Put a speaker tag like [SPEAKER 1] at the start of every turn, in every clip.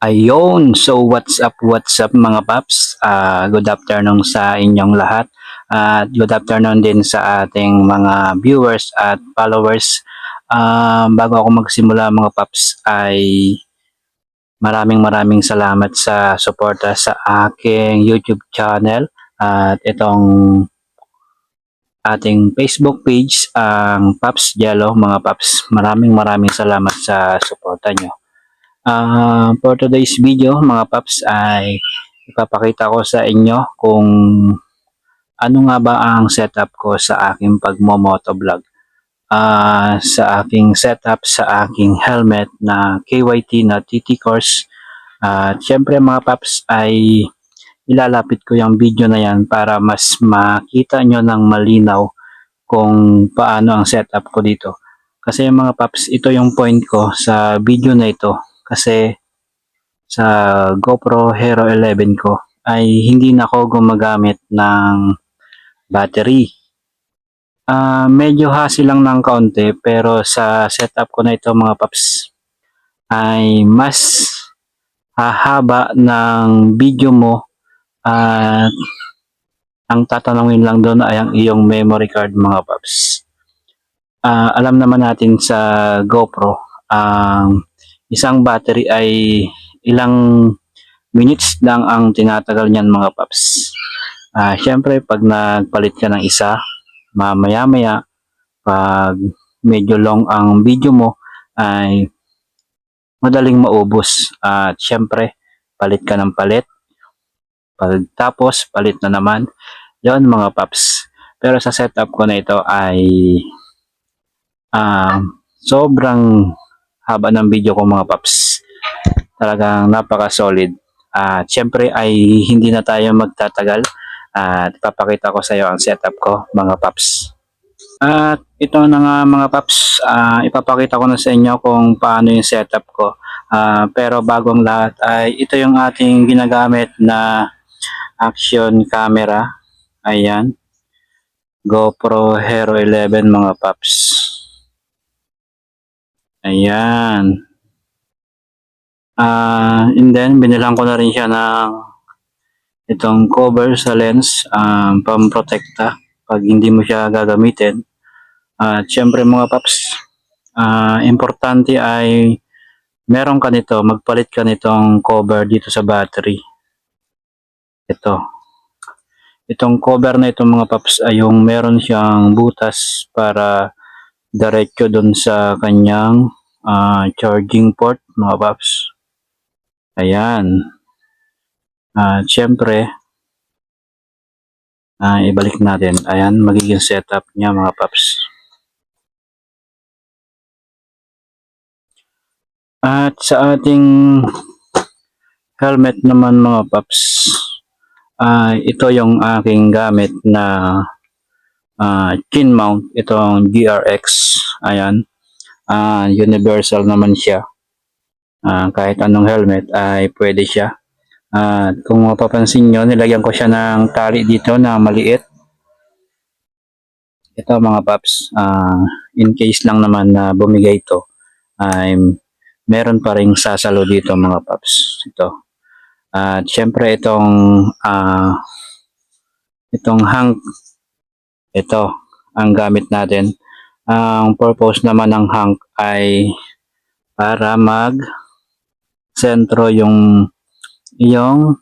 [SPEAKER 1] Ayun, so what's up, what's up mga paps? Ah, good afternoon sa inyong lahat. At good afternoon din sa ating mga viewers at followers. Ah, bago ako magsimula mga paps ay maraming maraming salamat sa suporta sa aking YouTube channel at itong ating Facebook page ang Paps Jello mga paps. Maraming maraming salamat sa suporta nyo. Ah, for today's video mga paps ay ipapakita ko sa inyo kung ano nga ba ang setup ko sa aking pagmo-motovlog. Ah, sa aking setup sa aking helmet na KYT na TT course. At syempre mga paps ay ilalapit ko yung video na yan para mas makita nyo ng malinaw kung paano ang setup ko dito. Kasi mga paps, ito yung point ko sa video na ito kasi sa GoPro Hero 11 ko ay hindi na ako gumagamit ng battery. Ah, medyo hassle lang ng kaunti pero sa setup ko na ito mga paps ay mas hahaba ng video mo at ang tatanungin lang doon ay ang iyong memory card mga paps. Ah, alam naman natin sa GoPro ang isang battery ay ilang minutes lang ang tinatagal niyan mga paps. Ah, syempre pag nagpalit ka ng isa, mamaya-maya pag medyo long ang video mo ay madaling maubos. At syempre palit ka ng palit. Pagtapos palit na naman. Yon mga paps. Pero sa setup ko na ito ay ah, sobrang haba ng video ko mga paps. Talagang napaka-solid. At syempre ay hindi na tayo magtatagal at ipapakita ko sa iyo ang setup ko mga paps. At ito na nga mga paps, ah, ipapakita ko na sa inyo kung paano yung setup ko. Ah, pero bagong lahat ay ito yung ating ginagamit na action camera. Ayan. GoPro Hero 11 mga paps. Ayan. Ah, and then binilang ko na rin siya ng itong cover sa lens um, pamprotekta pag hindi mo siya gagamitin. At syempre mga paps, ah, importante ay meron ka nito, magpalit ka nitong cover dito sa battery. Ito. Itong cover na ito mga paps ay yung meron siyang butas para diretso doon sa kanyang ah, charging port mga paps. Ayan. At syempre, ah, ibalik natin. Ayan, magiging setup niya mga paps. At sa ating helmet naman mga paps, ay ito yung aking gamit na ah, chin mount. Itong GRX. Ayan. Ah, universal naman siya. Ah, kahit anong helmet ay pwede siya. At kung mapapansin nyo, nilagyan ko siya ng tali dito na maliit. Ito mga paps, ah, in case lang naman na bumigay ito, ay meron pa ring sasalo dito mga paps. Ito. At syempre itong ah, itong hang ito ang gamit natin. Ang purpose naman ng hang ay para mag sentro yung yung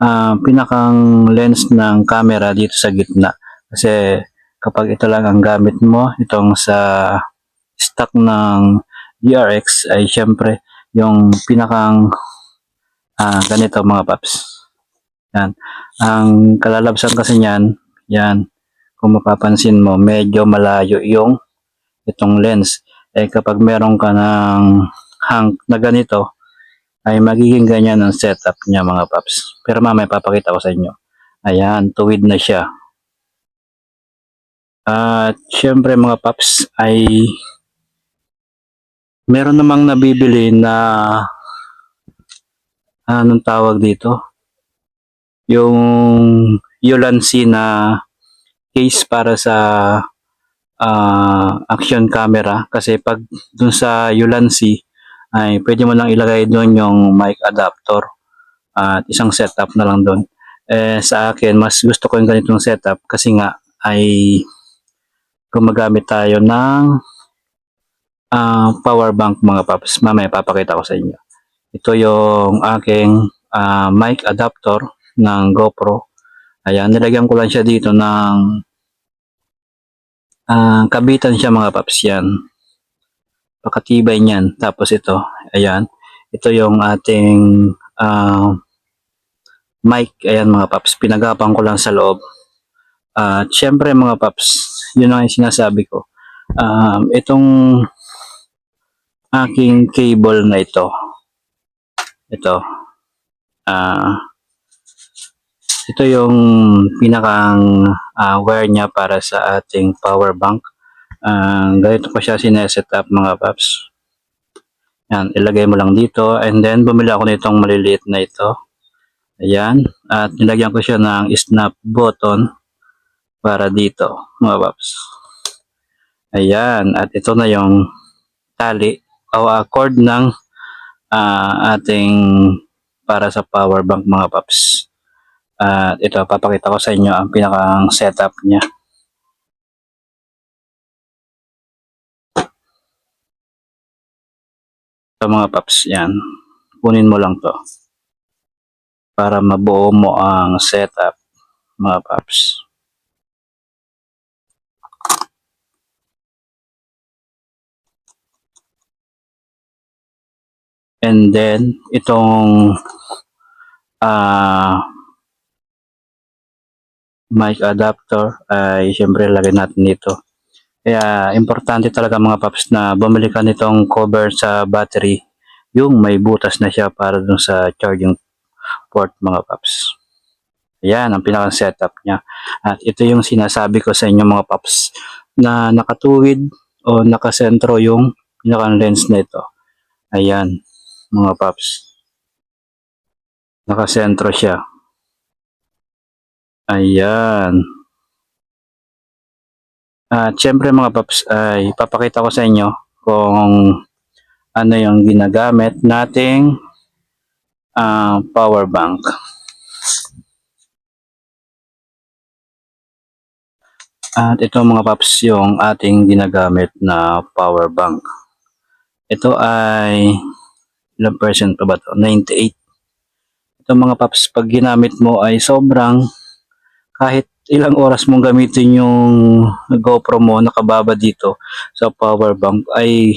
[SPEAKER 1] ah, pinakang lens ng camera dito sa gitna. Kasi kapag ito lang ang gamit mo, itong sa stock ng DRX ay syempre yung pinakang ah, ganito mga paps. Yan. Ang kalalabsan kasi niyan, yan, kung mapapansin mo, medyo malayo yung itong lens. Eh kapag meron ka ng hang na ganito, ay magiging ganyan ang setup niya mga paps. Pero mamaya papakita ko sa inyo. Ayan, tuwid na siya. At syempre mga paps ay meron namang nabibili na anong tawag dito? Yung Ulanzi na case para sa ah, action camera kasi pag dun sa Ulanzi ay pwede mo lang ilagay doon yung mic adapter at isang setup na lang doon. Eh, sa akin, mas gusto ko yung ganitong setup kasi nga ay gumagamit tayo ng ah, power bank mga paps. Mamaya papakita ko sa inyo. Ito yung aking ah, mic adapter ng GoPro. Ayan, nilagyan ko lang siya dito ng ah, kabitan siya mga paps yan. Pakatibay niyan. Tapos ito, ayan. Ito yung ating ah, mic. Ayan mga paps. Pinagapang ko lang sa loob. At syempre mga paps, yun ang sinasabi ko. Um, itong aking cable na ito. Ito. Ah ito yung pinakang ah, wire niya para sa ating power bank. Ah, ganito ko siya sineset up mga paps. Yan, ilagay mo lang dito and then bumili ako nitong maliliit na ito. Ayan, at nilagyan ko siya ng snap button para dito mga paps. Ayan, at ito na yung tali o uh, cord ng ah, ating para sa power bank mga paps. At ito, papakita ko sa inyo ang pinakang setup niya. Ito mga paps, yan. Kunin mo lang to. Para mabuo mo ang setup mga paps. And then, itong ah mic adapter ay syempre lagay natin dito. Kaya importante talaga mga paps na bumili ka nitong cover sa battery yung may butas na siya para dun sa charging port mga paps. Ayan ang pinaka setup niya. At ito yung sinasabi ko sa inyo mga paps na nakatuwid o nakasentro yung pinaka lens na ito. Ayan mga paps. Nakasentro siya. Ayan. At syempre mga paps ay papakita ko sa inyo kung ano yung ginagamit nating ah, power bank. At ito mga paps yung ating ginagamit na power bank. Ito ay ilang percent pa ba to? 98. Ito mga paps pag ginamit mo ay sobrang kahit ilang oras mong gamitin yung GoPro mo nakababa dito sa power bank ay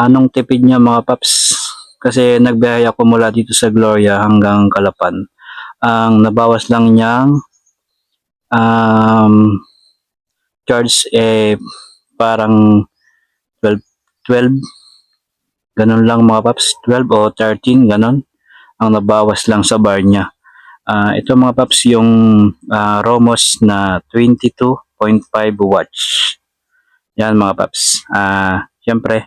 [SPEAKER 1] anong tipid niya mga paps? Kasi nagbiyahe ako mula dito sa Gloria hanggang Kalapan. Ang nabawas lang niyang um, charge eh parang 12 12 ganun lang mga paps? 12 o 13 ganun ang nabawas lang sa bar niya Ah, ito mga paps yung ah, Romos na 22.5 watts. Yan mga paps. Ah, syempre,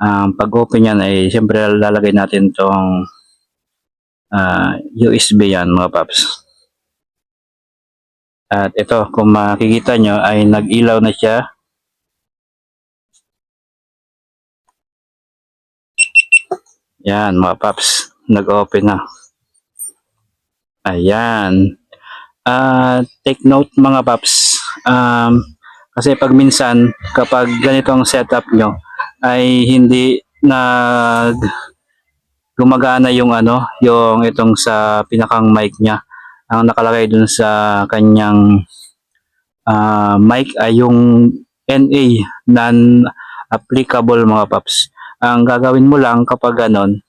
[SPEAKER 1] ang pag-open yan ay syempre lalagay natin tong ah, USB yan mga paps. At ito, kung makikita nyo ay nag-ilaw na siya. Yan mga paps, nag-open na. Ayan. Ah, take note mga paps. Um, kasi pag minsan kapag ganito ang setup nyo ay hindi na gumagana yung ano, yung itong sa pinakang mic niya. Ang nakalagay dun sa kanyang ah, mic ay yung NA non applicable mga paps. Ang gagawin mo lang kapag ganon,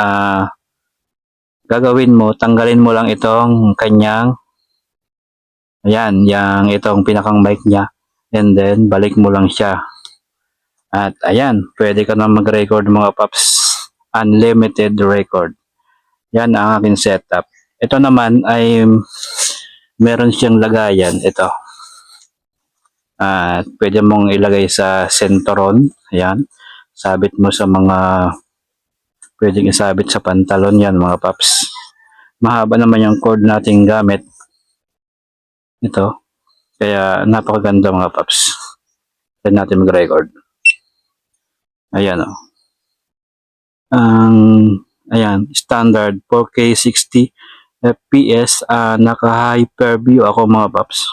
[SPEAKER 1] ah gagawin mo, tanggalin mo lang itong kanyang ayan, yung itong pinakang mic niya. And then balik mo lang siya. At ayan, pwede ka na mag-record mga paps. Unlimited record. Yan ang aking setup. Ito naman ay meron siyang lagayan. Ito. At pwede mong ilagay sa centron. Ayan, sabit mo sa mga pwedeng isabit sa pantalon yan mga paps. Mahaba naman yung cord nating gamit. Ito. Kaya napakaganda mga paps. Pwede natin mag-record. Ayan o. Oh. ang ayan, standard 4K 60 FPS, ah, naka hyperview ako mga paps.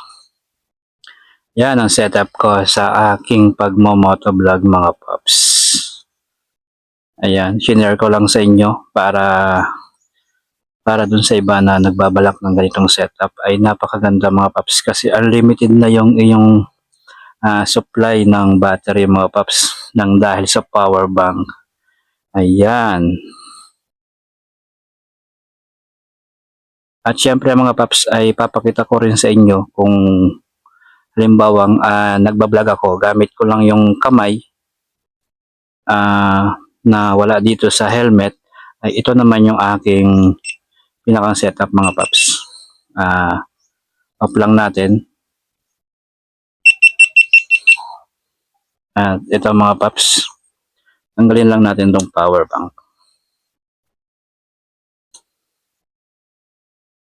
[SPEAKER 1] Yan ang setup ko sa aking pagmo-motovlog mga paps. Ayan, shinare ko lang sa inyo para para dun sa iba na nagbabalak ng ganitong setup ay napakaganda mga paps kasi unlimited na yung iyong ah, supply ng battery mga paps nang dahil sa power bank. Ayan. At syempre mga paps ay papakita ko rin sa inyo kung halimbawang ah, nagbablog ako gamit ko lang yung kamay ah, na wala dito sa helmet ay ito naman yung aking pinakang setup mga paps. Ah, off lang natin. At ito mga paps. Tanggalin lang natin tong power bank.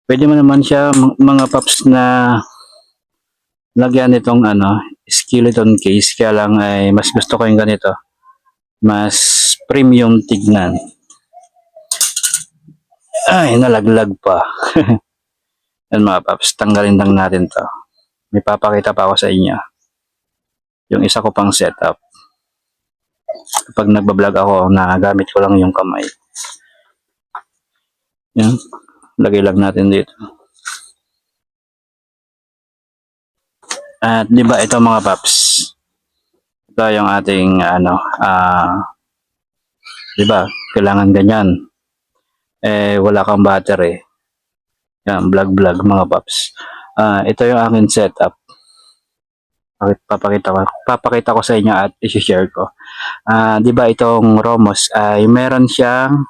[SPEAKER 1] Pwede mo naman siya mga paps na lagyan nitong ano, skeleton case kaya lang ay mas gusto ko yung ganito. Mas premium tignan. Ay, nalaglag pa. Yan mga paps, tanggalin lang natin to. May papakita pa ako sa inyo. Yung isa ko pang setup. Kapag nagbablog ako, nagamit ko lang yung kamay. Yan. Lagay lang natin dito. At di ba ito mga paps? Ito yung ating ano, ah, di ba? Kailangan ganyan. Eh, wala kang battery. Yan, vlog-vlog mga paps. Ah, ito yung aking setup. Pakit- Papakita ko, papakita ko sa inyo at i-share ko. Ah, di ba itong Romos ay meron siyang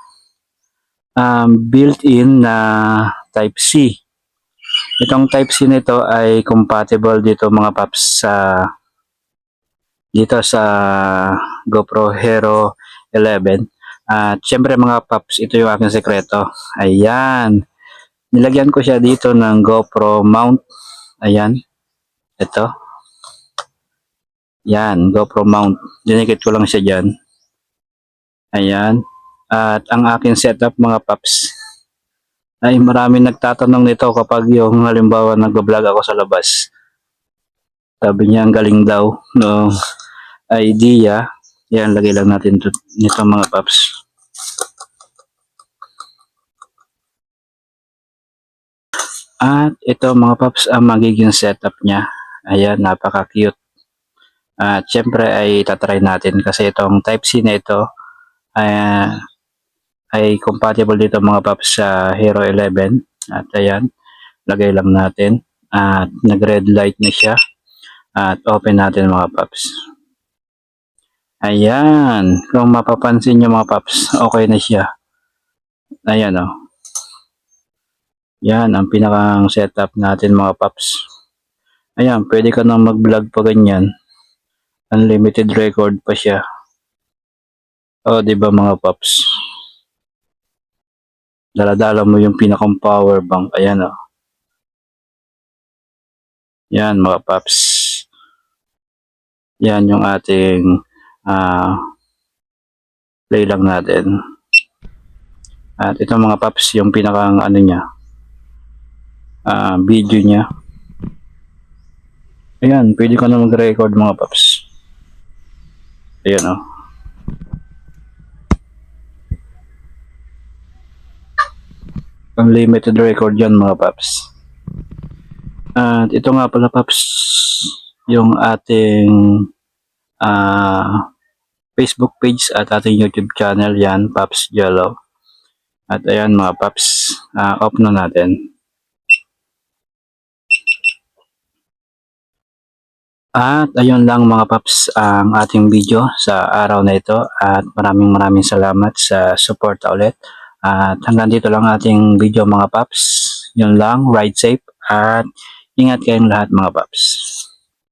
[SPEAKER 1] um, built-in na Type C. Itong Type C nito ay compatible dito mga paps sa dito sa GoPro Hero 11. At syempre mga paps, ito yung aking sekreto. Ayan. Nilagyan ko siya dito ng GoPro mount. Ayan. Ito. Yan, GoPro mount. Dinikit ko lang siya dyan. Ayan. At ang aking setup mga paps ay marami nagtatanong nito kapag yung halimbawa nag-vlog ako sa labas. Sabi niya ang galing daw no idea. Yan, lagay lang natin to, nito mga paps. At ito mga paps ang magiging setup niya. Ayan, napaka-cute. At syempre ay tatry natin kasi itong Type-C na ito ay, ay compatible dito mga paps sa Hero 11. At ayan, lagay lang natin. At nag-red light na siya. At open natin mga paps. Ayan, kung mapapansin nyo mga paps, okay na siya. Ayan o. Oh. Yan ang pinakang setup natin mga paps. Ayan, pwede ka nang mag-vlog pa ganyan. Unlimited record pa siya. O, di ba mga paps? Daladala mo yung pinakang power bank. Ayan o. Yan mga paps. Yan yung ating ah play lang natin. At ito mga paps, yung pinakang ano niya, ah video niya. Ayan, pwede ka na mag-record mga paps. Ayan o. Unlimited record yan mga paps. At ito nga pala paps, yung ating ah Facebook page at ating YouTube channel yan, Paps Jello. At ayan mga paps, ah, off na natin. At ayun lang mga paps ang ating video sa araw na ito at maraming maraming salamat sa support ulit. At hanggang dito lang ating video mga paps. Yun lang, ride safe at ingat kayong lahat mga paps.